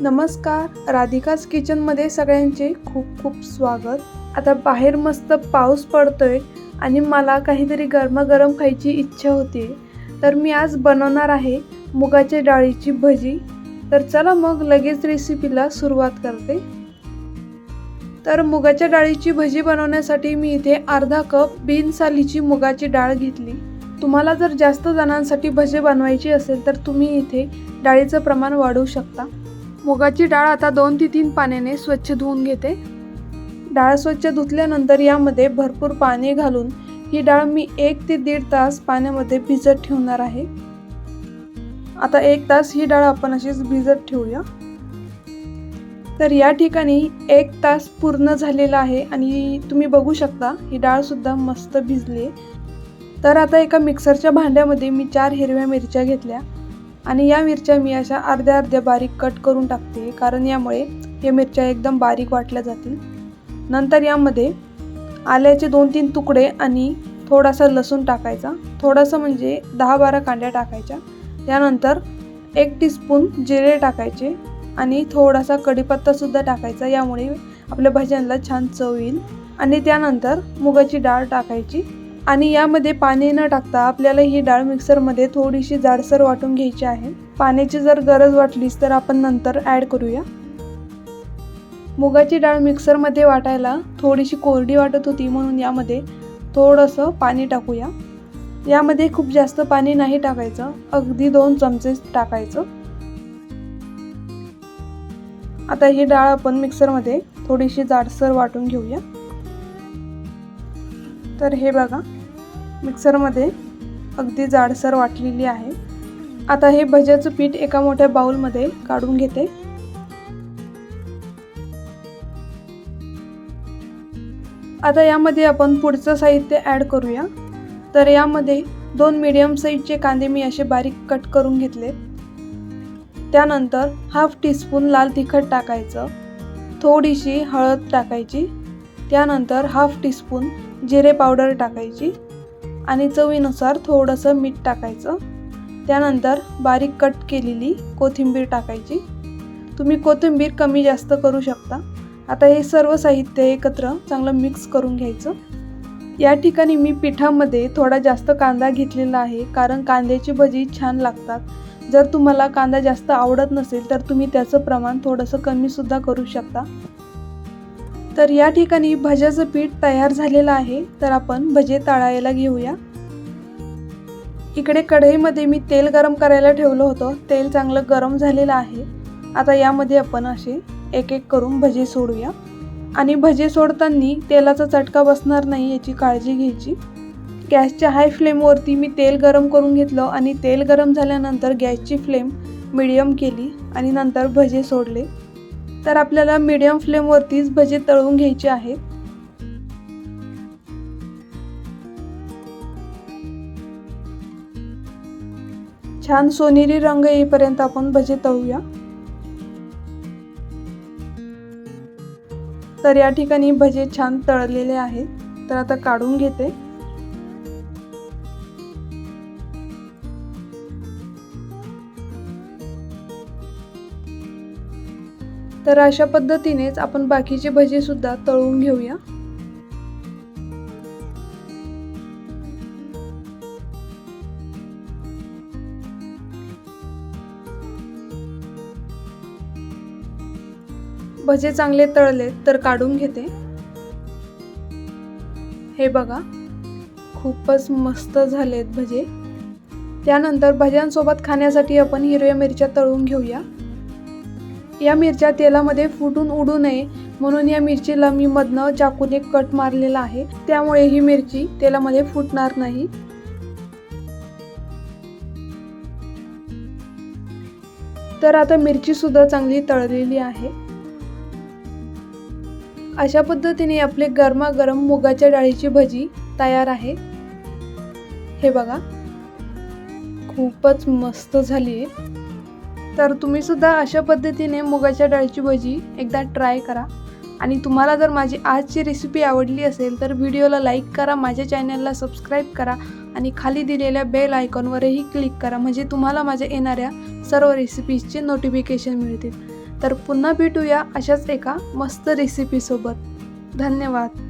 नमस्कार राधिकाज किचनमध्ये सगळ्यांचे खूप खूप स्वागत. आता बाहेर मस्त पाऊस पडतोय आणि मला काहीतरी गरमागरम खायची इच्छा होती तर मी आज बनवणार आहे मुगाच्या डाळीची भजी. तर चला मग लगेच रेसिपीला सुरुवात करते. तर मुगाच्या डाळीची भजी बनवण्यासाठी मी इथे अर्धा कप बिनसालीची मुगाची डाळ घेतली. तुम्हाला जर जास्त जणांसाठी भजी बनवायची असेल तर तुम्ही इथे डाळीचं प्रमाण वाढवू शकता. मुगाची डाळ आता दोन ते तीन पाण्याने स्वच्छ धुवून घेते. डाळ स्वच्छ धुतल्यानंतर यामध्ये भरपूर पाणी घालून ही डाळ मी एक ते दीड तास पाण्यामध्ये भिजत ठेवणार आहे. आता एक तास ही डाळ आपण अशीच भिजत ठेवूया. तर या ठिकाणी एक तास पूर्ण झालेला आहे आणि तुम्ही बघू शकता ही डाळसुद्धा मस्त भिजली आहे. तर आता एका मिक्सरच्या भांड्यामध्ये मी चार हिरव्या मिरच्या घेतल्या. आणि या मिरच्या मी अशा अर्ध्या अर्ध्या बारीक कट करून टाकते कारण यामुळे या मिरच्या एकदम बारीक वाटल्या जातील. नंतर यामध्ये आल्याचे दोन तीन तुकडे आणि थोडासा लसूण टाकायचा. थोडासा म्हणजे दहा बारा कांड्या टाकायच्या. त्यानंतर एक टीस्पून जिरे टाकायचे आणि थोडासा कढीपत्तासुद्धा टाकायचा. यामुळे आपल्या भाज्यांना छान चव येईल. आणि त्यानंतर मुगाची डाळ टाकायची. आणि यामध्ये पाणी न टाकता आपल्याला ही डाळ मिक्सरमध्ये थोडीशी जाडसर वाटून घ्यायची आहे. पाण्याची जर गरज वाटलीच तर आपण नंतर ॲड करूया. मुगाची डाळ मिक्सरमध्ये वाटायला थोडीशी कोरडी वाटत होती म्हणून यामध्ये थोडंसं पाणी टाकूया. यामध्ये खूप जास्त पाणी नाही टाकायचं अगदी दोन चमचे टाकायचं. आता ही डाळ आपण मिक्सरमध्ये थोडीशी जाडसर वाटून घेऊया. तर हे बघा मिक्सरमध्ये अगदी जाडसर वाटलेली आहे. आता हे भज्याचं पीठ एका मोठ्या बाउलमध्ये काढून घेते. आता यामध्ये आपण पुढचं साहित्य ॲड करूया. तर यामध्ये दोन मीडियम साईजचे कांदे मी असे बारीक कट करून घेतले. त्यानंतर हाफ टीस्पून लाल तिखट टाकायचं. थोडीशी हळद टाकायची. त्यानंतर हाफ टीस्पून जिरे पावडर टाकायची. आणि चवीनुसार थोडंसं मीठ टाकायचं. त्यानंतर बारीक कट केलेली कोथिंबीर टाकायची. तुम्ही कोथिंबीर कमी जास्त करू शकता. आता हे सर्व साहित्य एकत्र चांगलं मिक्स करून घ्यायचं. या ठिकाणी मी पिठामध्ये थोडा जास्त कांदा घेतलेला आहे कारण कांद्याची भजी छान लागतात. जर तुम्हाला कांदा जास्त आवडत नसेल तर तुम्ही त्याचं प्रमाण थोडंसं कमीसुद्धा करू शकता. तर या ठिकाणी भज्याचं पीठ तयार झालेलं आहे. तर आपण भजे तळायला घेऊया. इकडे कढईमध्ये मी तेल गरम करायला ठेवलं होतं. तेल चांगलं गरम झालेलं आहे. आता यामध्ये आपण असे एक एक करून भजे सोडूया. आणि भजे सोडताना तेलाचा चटका बसणार नाही याची काळजी घ्यायची. गॅसच्या हाय फ्लेमवरती मी तेल गरम करून घेतलं आणि तेल गरम झाल्यानंतर गॅसची फ्लेम मिडियम केली आणि नंतर भजे सोडले. तर आपल्याला मीडियम फ्लेमवरतीच भजे तळून घ्यायचे आहेत. छान सोनेरी रंग येईपर्यंत आपण भजे तळूया. तर या ठिकाणी भजे छान तळलेले आहेत. तर आता काढून घेते. तर अशा पद्धतीनेच आपण बाकीचे भजे सुद्धा तळून घेऊया. भजे चांगले तळले तर काढून घेते. हे बघा खूपच मस्त झालेत भजे. त्यानंतर भज्यांसोबत खाण्यासाठी आपण हिरव्या मिरच्या तळून घेऊया. या मिरच्या तेलामध्ये फुटून उडू नये. म्हणून या मिरचीला मी मधनं चाकूने कट मारलेला आहे. त्यामुळे ही मिरची तेलामध्ये फुटणार नाही. तर आता मिरची सुद्धा चांगली तळलेली आहे. अशा पद्धतीने आपले गरमागरम मुगाच्या डाळीची भजी तयार आहे. हे बघा खूपच मस्त झाली आहे तर तुम्ही सुद्धा अशा पद्धतीने मुगाच्या डाळीची भजी एकदा ट्राय करा. आणि तुम्हाला जर माझी आजची रेसिपी आवडली असेल तर व्हिडिओला लाईक करा माझ्या चॅनलला सबस्क्राईब करा आणि खाली दिलेल्या बेल आयकॉनवरही क्लिक करा म्हणजे तुम्हाला माझ्या येणाऱ्या सर्व रेसिपीजचे नोटिफिकेशन मिळतील. तर पुन्हा भेटूया अशाच एका मस्त रेसिपीसोबत धन्यवाद.